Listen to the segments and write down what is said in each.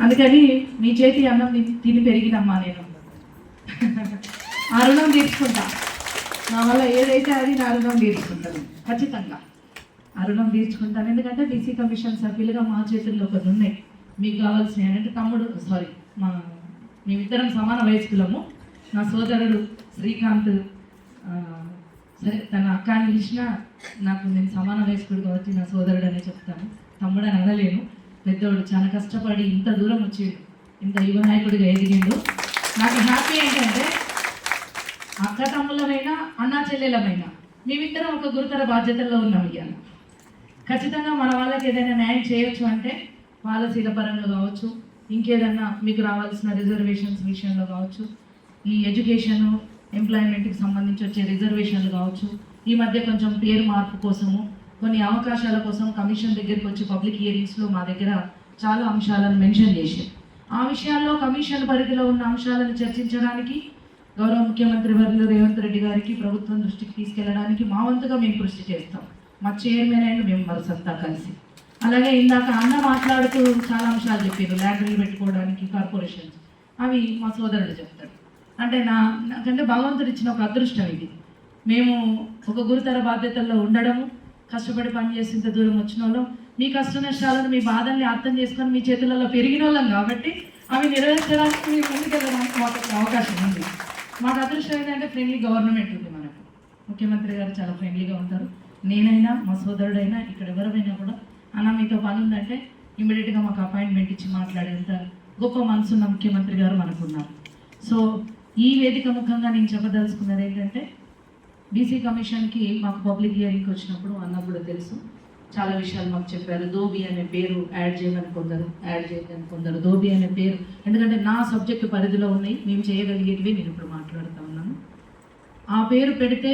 అందుకని మీ చేతి అన్నం తిని- పెరిగినమ్మా నేను. ఆ రుణం తీర్చుకుంటా. నా వల్ల ఏదైతే అది నా రుణం తీర్చుకుంటాను ఖచ్చితంగా. ఆ రుణం తీర్చుకుంటాను. ఎందుకంటే బీసీ కమిషన్ సభ్యులుగా మా చేతుల్లో కొన్ని ఉన్నాయి. మీకు కావాల్సినవి అంటే తమ్ముడు సారీ మా మేమిద్దరం సమాన వయస్కులము. నా సోదరుడు శ్రీకాంత్ సరే తన అక్క అని పిలిచినా నాకు నేను సమాన వయస్కుడు కాబట్టి నా సోదరుడు అనే చెప్తాను. తమ్ముడు అని అనలేను. పెద్దోడు చాలా కష్టపడి ఇంత దూరం వచ్చిండు ఇంత యువ నాయకుడిగా ఎదిగిండు. నాకు హ్యాపీ ఏంటంటే అక్క తమ్ముళ్ళమైనా అన్నా చెల్లెలమైనా మేమిద్దరం ఒక గురుతర బాధ్యతల్లో ఉన్నాం ఇవాళ ఖచ్చితంగా మన వాళ్ళకి ఏదైనా న్యాయం చేయొచ్చు అంటే పాలసీల పరంగా కావచ్చు ఇంకేదన్నా మీకు రావాల్సిన రిజర్వేషన్స్ విషయంలో కావచ్చు ఈ ఎడ్యుకేషన్ ఎంప్లాయ్మెంట్కి సంబంధించి వచ్చే రిజర్వేషన్లు కావచ్చు ఈ మధ్య కొంచెం పేరు మార్పు కోసము కొన్ని అవకాశాల కోసం కమిషన్ దగ్గరికి వచ్చి పబ్లిక్ హియరింగ్స్లో మా దగ్గర చాలా అంశాలను మెన్షన్ చేశారు. ఆ విషయాల్లో కమిషన్ పరిధిలో ఉన్న అంశాలను చర్చించడానికి గౌరవ ముఖ్యమంత్రి వర్యులు రేవంత్ రెడ్డి గారికి ప్రభుత్వం దృష్టికి తీసుకెళ్ళడానికి మా వంతుగా మేము కృషి చేస్తాం. మా చైర్మన్ అండ్ మేము అంతా కలిసి. అలాగే ఇందాక అన్న మాట్లాడుతూ చాలా అంశాలు చెప్పారు ల్యాండ్రీలు పెట్టుకోవడానికి కార్పొరేషన్స్. అవి మా సోదరుడు చెప్తారు. అంటే నా నాకంటే భగవంతుడు ఇచ్చిన ఒక అదృష్టం ఇది. మేము ఒక గురుతర బాధ్యతల్లో ఉండడము కష్టపడి పనిచేసి ఇంత దూరం వచ్చిన వాళ్ళం. మీ కష్ట నష్టాలను మీ బాధల్ని అర్థం చేసుకొని మీ చేతులలో పెరిగిన వాళ్ళం కాబట్టి అవి నెరవేర్చడానికి మీ ముందుకెళ్ళడానికి మాకు అవకాశం ఉంది. మాకు అదృష్టం ఏంటంటే ఫ్రెండ్లీ గవర్నమెంట్ ఉంది మనకు. ముఖ్యమంత్రి గారు చాలా ఫ్రెండ్లీగా ఉంటారు. నేనైనా మా సోదరుడైనా ఇక్కడ ఎవరైనా కూడా అన్న మీతో పని ఉందంటే ఇమీడియట్గా మాకు అపాయింట్మెంట్ ఇచ్చి మాట్లాడేంత గొప్ప మనసున్న ముఖ్యమంత్రి గారు మనకున్నారు సో ఈ వేదిక ముఖంగా నేను చెప్పదలుచుకున్నది ఏంటంటే బీసీ కమిషన్కి మాకు పబ్లిక్ హియరింగ్కి వచ్చినప్పుడు అన్న కూడా తెలుసు. చాలా విషయాలు మాకు చెప్పారు. దోబి అనే పేరు యాడ్ చేయమని కొందరు యాడ్ చేయమని కొందరు. దోబి అనే పేరు. ఎందుకంటే నా సబ్జెక్టు పరిధిలో ఉన్నాయి మేము చేయగలిగేటివి నేను ఇప్పుడు మాట్లాడుతూ ఉన్నాను. ఆ పేరు పెడితే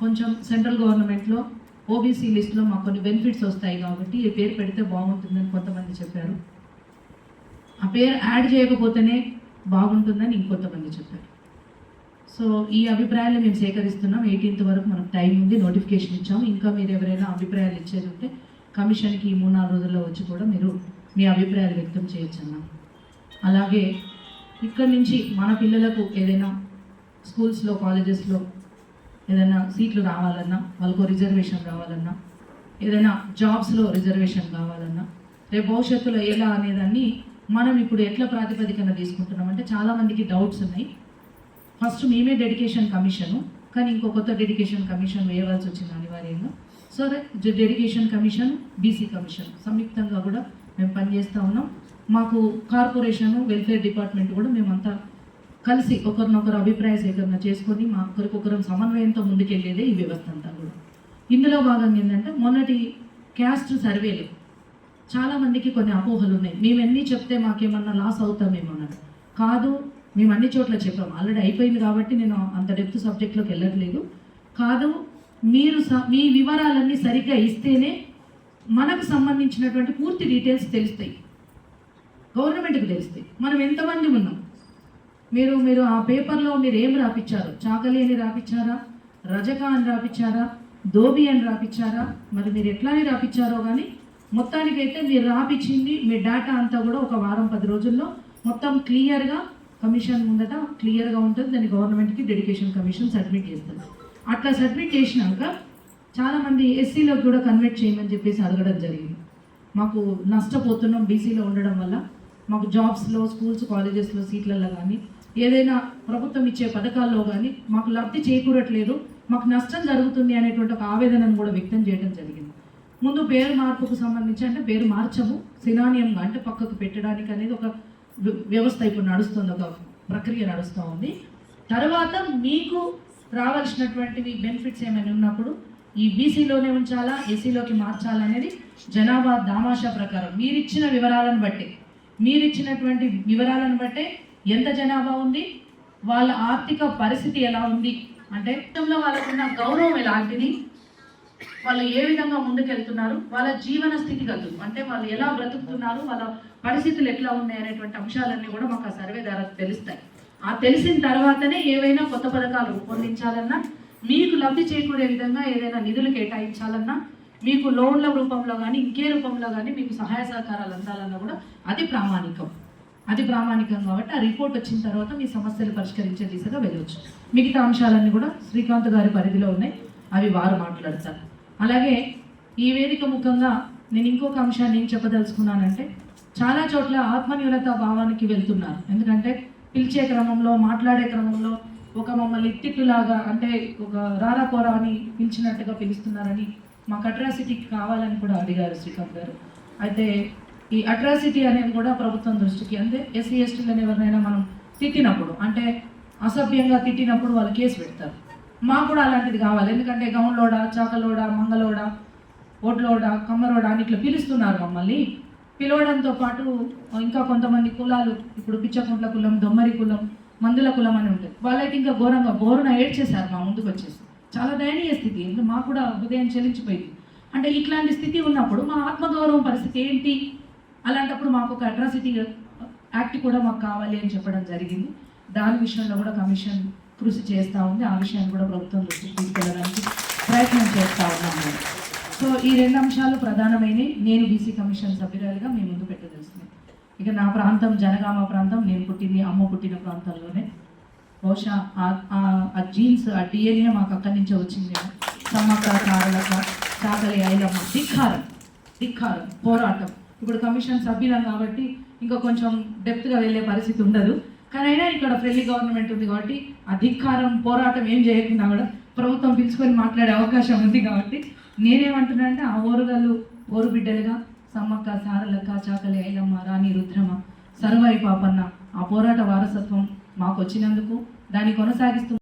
కొంచెం సెంట్రల్ గవర్నమెంట్లో ఓబీసీ లిస్ట్లో మాకు కొన్ని బెనిఫిట్స్ వస్తాయి కాబట్టి ఈ పేరు పెడితే బాగుంటుందని కొంతమంది చెప్పారు. ఆ పేరు యాడ్ చేయకపోతేనే బాగుంటుందని ఇంకొంతమంది చెప్పారు. సో ఈ అభిప్రాయాలు మేము సేకరిస్తున్నాం. ఎయిటీన్త్ వరకు మనకు టైం ఉంది నోటిఫికేషన్ ఇచ్చాము. ఇంకా మీరు ఎవరైనా అభిప్రాయాలు ఇచ్చేది ఉంటే కమిషన్కి ఈ మూడు నాలుగు రోజుల్లో వచ్చి కూడా మీరు మీ అభిప్రాయాలు వ్యక్తం చేయొచ్చు అన్నాం. అలాగే ఇక్కడి నుంచి మన పిల్లలకు ఏదైనా స్కూల్స్లో కాలేజెస్లో ఏదైనా సీట్లు రావాలన్నా వాళ్ళకు రిజర్వేషన్ రావాలన్నా ఏదైనా జాబ్స్లో రిజర్వేషన్ కావాలన్నా రేపు భవిష్యత్తులో ఎలా అనేదాన్ని మనం ఇప్పుడు ఎట్లా ప్రాతిపదికన తీసుకుంటున్నాం అంటే చాలామందికి డౌట్స్ ఉన్నాయి. ఫస్ట్ మేమే డెడికేషన్ కమిషను కానీ ఇంకో కొత్త డెడికేషన్ కమిషన్ వేయవలసి వచ్చింది అనివార్యంగా. సో అదే డెడికేషన్ కమిషన్ బీసీ కమిషన్ సంయుక్తంగా కూడా మేము పనిచేస్తూ ఉన్నాం. మాకు కార్పొరేషన్ వెల్ఫేర్ డిపార్ట్మెంట్ కూడా మేమంతా కలిసి ఒకరినొకరు అభిప్రాయ సేకరణ చేసుకొని మా ఒకరికొకరం సమన్వయంతో ముందుకెళ్ళేదే ఈ వ్యవస్థ అంతా కూడా. ఇందులో భాగంగా ఏంటంటే మొన్నటి క్యాస్ట్ సర్వేలు. చాలా మందికి కొన్ని అపోహలు ఉన్నాయి. మేము చెప్తే మాకేమన్నా లాస్ అవుతామేమో అన్నట్టు. కాదు మేము అన్ని చోట్ల చెప్పాము ఆల్రెడీ అయిపోయింది కాబట్టి నేను అంత డెప్త్ సబ్జెక్ట్లోకి వెళ్ళట్లేదు. కాదు మీరు స- మీ వివరాలన్నీ సరిగ్గా ఇస్తేనే మనకు సంబంధించినటువంటి పూర్తి డీటెయిల్స్ తెలుస్తాయి. గవర్నమెంట్కి తెలుస్తాయి. మనం ఎంతమంది ఉన్నాం? మీరు మీరు ఆ పేపర్లో మీరు ఏం రాపిచ్చారు? చాకలి అని రాపిచ్చారా? రజక అని రాపిచ్చారా? దోబి అని రాపిచ్చారా? మరి మీరు ఎట్లా అని రాపిచ్చారో కానీ మొత్తానికైతే మీరు రాపిచ్చింది మీ డేటా అంతా కూడా ఒక వారం పది రోజుల్లో మొత్తం క్లియర్గా కమిషన్ ముందట క్లియర్గా ఉంటుంది. దాన్ని గవర్నమెంట్కి డెడికేషన్ కమిషన్ సబ్మిట్ చేస్తుంది. అట్లా సబ్మిట్ చేసినాక చాలామంది ఎస్సీలోకి కూడా కన్వర్ట్ చేయమని చెప్పేసి అడగడం జరిగింది. మాకు నష్టపోతున్నాం బీసీలో ఉండడం వల్ల. మాకు జాబ్స్లో స్కూల్స్ కాలేజెస్లో సీట్లలో కానీ ఏదైనా ప్రభుత్వం ఇచ్చే పథకాల్లో కానీ మాకు లబ్ధి చేకూరట్లేదు. మాకు నష్టం జరుగుతుంది అనేటువంటి ఒక ఆవేదనను కూడా వ్యక్తం చేయడం జరిగింది. ముందు పేరు మార్పుకు సంబంధించి అంటే పేరు మార్చము సినానియంగా అంటే పక్కకు పెట్టడానికి అనేది ఒక వ్యవస్థ ఇప్పుడు నడుస్తుంది ఒక ప్రక్రియ నడుస్తూ ఉంది. తర్వాత మీకు రావాల్సినటువంటివి బెనిఫిట్స్ ఏమైనా ఉన్నప్పుడు ఈ బీసీలోనే ఉంచాలా ఎస్సీలోకి మార్చాలా అనేది జనాభా దామాషా ప్రకారం. మీరిచ్చిన వివరాలను బట్టి మీరిచ్చినటువంటి వివరాలను బట్టే ఎంత జనాభా ఉంది వాళ్ళ ఆర్థిక పరిస్థితి ఎలా ఉంది అంటే వాళ్ళకున్న గౌరవం ఎలాంటిది వాళ్ళు ఏ విధంగా ముందుకెళ్తున్నారు వాళ్ళ జీవన స్థితిగతులు అంటే వాళ్ళు ఎలా బ్రతుకుతున్నారు వాళ్ళ పరిస్థితులు ఎట్లా ఉన్నాయి అనేటువంటి అంశాలన్నీ కూడా మాకు ఆ సర్వే ద్వారా తెలుస్తాయి. ఆ తెలిసిన తర్వాతనే ఏవైనా కొత్త పథకాలు రూపొందించాలన్నా మీకు లబ్ధి చేకూరే విధంగా ఏదైనా నిధులు కేటాయించాలన్నా మీకు లోన్ల రూపంలో కానీ ఇంకే రూపంలో కానీ మీకు సహాయ సహకారాలు అందాలన్నా కూడా అది ప్రామాణికం. అది ప్రామాణికం కాబట్టి ఆ రిపోర్ట్ వచ్చిన తర్వాత మీ సమస్యలు పరిష్కరించే దిశగా వెళ్ళొచ్చు. మిగతా అంశాలన్నీ కూడా శ్రీకాంత్ గారి పరిధిలో ఉన్నాయి. అవి వారు మాట్లాడతారు. అలాగే ఈ వేదిక ముఖంగా నేను ఇంకొక అంశాన్ని ఏం చెప్పదలుచుకున్నానంటే చాలా చోట్ల ఆత్మన్యూనత భావానికి వెళ్తున్నారు. ఎందుకంటే పిలిచే క్రమంలో మాట్లాడే క్రమంలో ఒక మమ్మల్ని తిట్టులాగా అంటే ఒక రారా పోరా అని పిలిచినట్టుగా పిలుస్తున్నారని మాకు అట్రాసిటీకి కావాలని కూడా అడిగారు శ్రీకాంత్ గారు. అయితే ఈ అట్రాసిటీ అనేది కూడా ప్రభుత్వం దృష్టికి అంటే ఎస్సీ ఎస్టీలను ఎవరినైనా మనం తిట్టినప్పుడు అంటే అసభ్యంగా తిట్టినప్పుడు వాళ్ళు కేసు పెడతారు. మాకు కూడా అలాంటిది కావాలి. ఎందుకంటే గౌన్లోడ చాకలోడ మంగలోడ ఓట్లోడ కమ్మరోడ అని ఇట్లా పిలుస్తున్నారు మమ్మల్ని. పిలవడంతో పాటు ఇంకా కొంతమంది కులాలు ఇప్పుడు పిచ్చకుంట్ల కులం దొమ్మరి కులం మందుల కులం అని ఉంటుంది వాళ్ళైతే ఇంకా ఘోరంగా బోరున ఏడ్చేశారు మా ముందుకు వచ్చేసి. చాలా దయనీయ స్థితి. ఎందుకు? మాకు కూడా హృదయం చెల్లించిపోయింది అంటే ఇట్లాంటి స్థితి ఉన్నప్పుడు మా ఆత్మగౌరవం పరిస్థితి ఏంటి? అలాంటప్పుడు మాకు ఒక అట్రాసిటీ యాక్ట్ uh, కూడా మాకు కావాలి అని చెప్పడం జరిగింది. దాని విషయంలో కూడా కమిషన్ కృషి చేస్తూ ఉంది. ఆ విషయాన్ని కూడా ప్రభుత్వం దృష్టికి తీసుకెళ్ళడానికి ప్రయత్నం చేస్తూ ఉన్నాం మేము. సో ఈ రెండు అంశాలు ప్రధానమైనవి. నేను బీసీ కమిషన్ సభ్యురాలుగా మీ ముందు పెట్టదలుస్తుంది ఇక నా ప్రాంతం జనగామ ప్రాంతం. నేను పుట్టింది అమ్మ పుట్టిన ప్రాంతంలోనే. బహుశా ఆ- ఆ జీన్స్ ఆ డిఎన్ఏ మాకు అక్కడి నుంచే వచ్చింది. సమ్మక్క కారలక చాకలి ఐలమ్మ ధిక్కారం. ధిక్కారం పోరాటం. ఇప్పుడు కమిషన్ సభ్యులం కాబట్టి ఇంకా కొంచెం డెప్త్గా వెళ్ళే పరిస్థితి ఉండదు. కానీ అయినా ఇక్కడ ఫ్రెండ్లీ గవర్నమెంట్ ఉంది కాబట్టి అధికారం పోరాటం ఏం చేయకుండా కూడా ప్రభుత్వం పిలుచుకొని మాట్లాడే అవకాశం ఉంది కాబట్టి నేనేమంటున్నా అంటే ఆ ఓరుగలు ఓరు బిడ్డలుగా సమ్మక్క సారలక్క చాకలి ఐలమ్మ రాణి రుద్రమ సర్వాయి పాపన్న ఆ పోరాట వారసత్వం మాకు వచ్చినందుకు దాన్ని కొనసాగిస్తూ